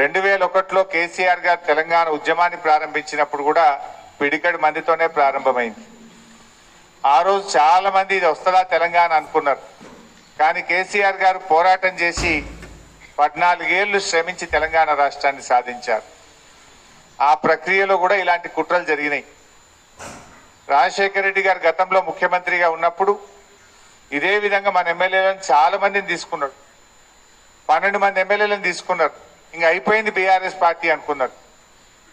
రెండు వేల ఒకటిలో కేసీఆర్ గారు తెలంగాణ ఉద్యమాన్ని ప్రారంభించినప్పుడు కూడా పిడికడి మందితోనే ప్రారంభమైంది. ఆ రోజు చాలా మంది ఇది వస్తుందా తెలంగాణ అనుకున్నారు. కానీ కేసీఆర్ గారు పోరాటం చేసి పద్నాలుగేళ్ళు శ్రమించి తెలంగాణ రాష్ట్రాన్ని సాధించారు. ఆ ప్రక్రియలో కూడా ఇలాంటి కుట్రలు జరిగినాయి. రాజశేఖర రెడ్డి గారు గతంలో ముఖ్యమంత్రిగా ఉన్నప్పుడు ఇదే విధంగా మన ఎమ్మెల్యేలను చాలా మందిని తీసుకున్నాడు. పన్నెండు మంది ఎమ్మెల్యేలను తీసుకున్నారు. ఇంకా అయిపోయింది బీఆర్ఎస్ పార్టీ అనుకున్నారు.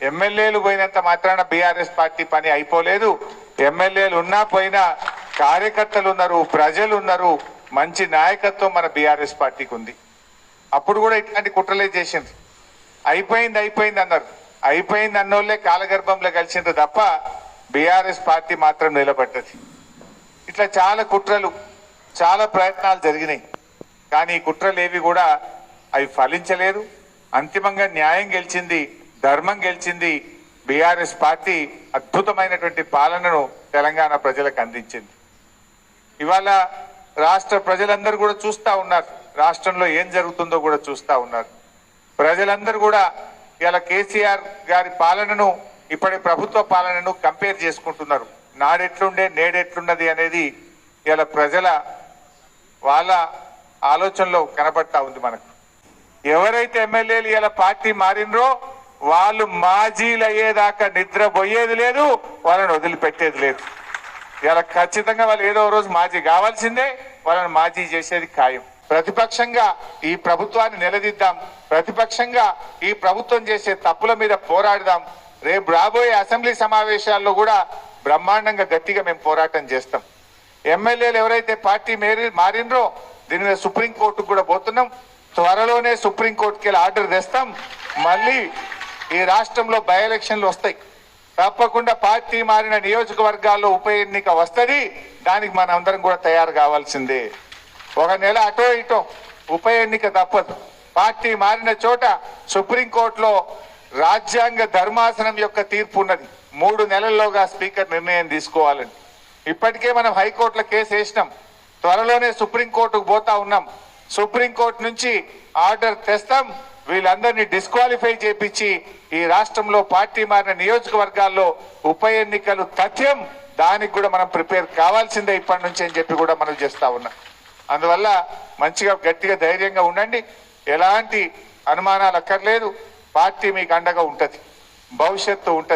ఎమ్మెల్యేలు పోయినంత మాత్రాన బీఆర్ఎస్ పార్టీ పని అయిపోలేదు. ఎమ్మెల్యేలు ఉన్నా పోయినా కార్యకర్తలు ఉన్నారు ప్రజలు ఉన్నారు మంచి నాయకత్వం మన బీఆర్ఎస్ పార్టీకి ఉంది. అప్పుడు కూడా ఇట్లాంటి కుట్రలే చేసింది అయిపోయింది అయిపోయింది అన్నారు. అయిపోయింది అన్నోళ్ళే కాలగర్భంలో కలిసింది తప్ప బీఆర్ఎస్ పార్టీ మాత్రం నిలబడ్డది. ఇట్లా చాలా కుట్రలు చాలా ప్రయత్నాలు జరిగినాయి. కానీ ఈ కుట్రలు ఏవి కూడా అవి ఫలించలేదు. అంతిమంగా న్యాయం గెలిచింది ధర్మం గెలిచింది బీఆర్ఎస్ పార్టీ అద్భుతమైనటువంటి పాలనను తెలంగాణ ప్రజలకు అందించింది. ఇవాళ రాష్ట్ర ప్రజలందరూ కూడా చూస్తూ ఉన్నారు. రాష్ట్రంలో ఏం జరుగుతుందో కూడా చూస్తూ ఉన్నారు. ప్రజలందరూ కూడా ఇలా కేసీఆర్ గారి పాలనను ఇప్పటి ప్రభుత్వ పాలనను కంపేర్ చేసుకుంటున్నారు. నాడెట్లుండే నేడెట్లున్నది అనేది ఇలా ప్రజల వాళ్ళ ఆలోచనలో కనబడతా ఉంది మనకు. ఎవరైతే ఎమ్మెల్యేలు ఇలా పార్టీ మారినరో వాళ్ళు మాజీలు అయ్యేదాకా నిద్రపోయేది లేదు వాళ్ళని వదిలిపెట్టేది లేదు. ఇలా ఖచ్చితంగా వాళ్ళు ఏదో రోజు మాజీ కావాల్సిందే వాళ్ళని మాజీ చేసేది ఖాయం. ప్రతిపక్షంగా ఈ ప్రభుత్వాన్ని నిలదీద్దాం ప్రతిపక్షంగా ఈ ప్రభుత్వం చేసే తప్పుల మీద పోరాడదాం. రేపు రాబోయే అసెంబ్లీ సమావేశాల్లో కూడా బ్రహ్మాండంగా గట్టిగా మేము పోరాటం చేస్తాం. ఎమ్మెల్యేలు ఎవరైతే పార్టీ మేరి మారినరో దీని మీద సుప్రీంకోర్టుకు కూడా పోతున్నాం. త్వరలోనే సుప్రీంకోర్టుకి వెళ్ళి ఆర్డర్ తెస్తాం. మళ్ళీ ఈ రాష్ట్రంలో బై ఎలక్షన్లు వస్తాయి. తప్పకుండా పార్టీ మారిన నియోజకవర్గాల్లో ఉప ఎన్నిక వస్తుంది. దానికి మన అందరం కూడా తయారు కావాల్సిందే. ఒక నెల అటో ఇటో ఉప ఎన్నిక తప్పదు. పార్టీ మారిన చోట సుప్రీంకోర్టులో రాజ్యాంగ ధర్మాసనం యొక్క తీర్పు ఉన్నది. మూడు నెలల్లోగా స్పీకర్ నిర్ణయం తీసుకోవాలని. ఇప్పటికే మనం హైకోర్టులో కేసు వేసినాం. త్వరలోనే సుప్రీంకోర్టుకు పోతా ఉన్నాం. సుప్రీంకోర్టు నుంచి ఆర్డర్ తెస్తాం. వీళ్ళందరినీ డిస్క్వాలిఫై చేపించి ఈ రాష్ట్రంలో పార్టీ మారిన నియోజకవర్గాల్లో ఉప ఎన్నికలు తథ్యం దానికి కూడా మనం ప్రిపేర్ కావాల్సిందే ఇప్పటి నుంచి అని చెప్పి కూడా మనం చేస్తా ఉన్నాం. అందువల్ల మంచిగా గట్టిగా ధైర్యంగా ఉండండి. ఎలాంటి అనుమానాలు అక్కర్లేదు. పార్టీ మీకు అండగా ఉంటుంది. భవిష్యత్తు ఉంటుంది.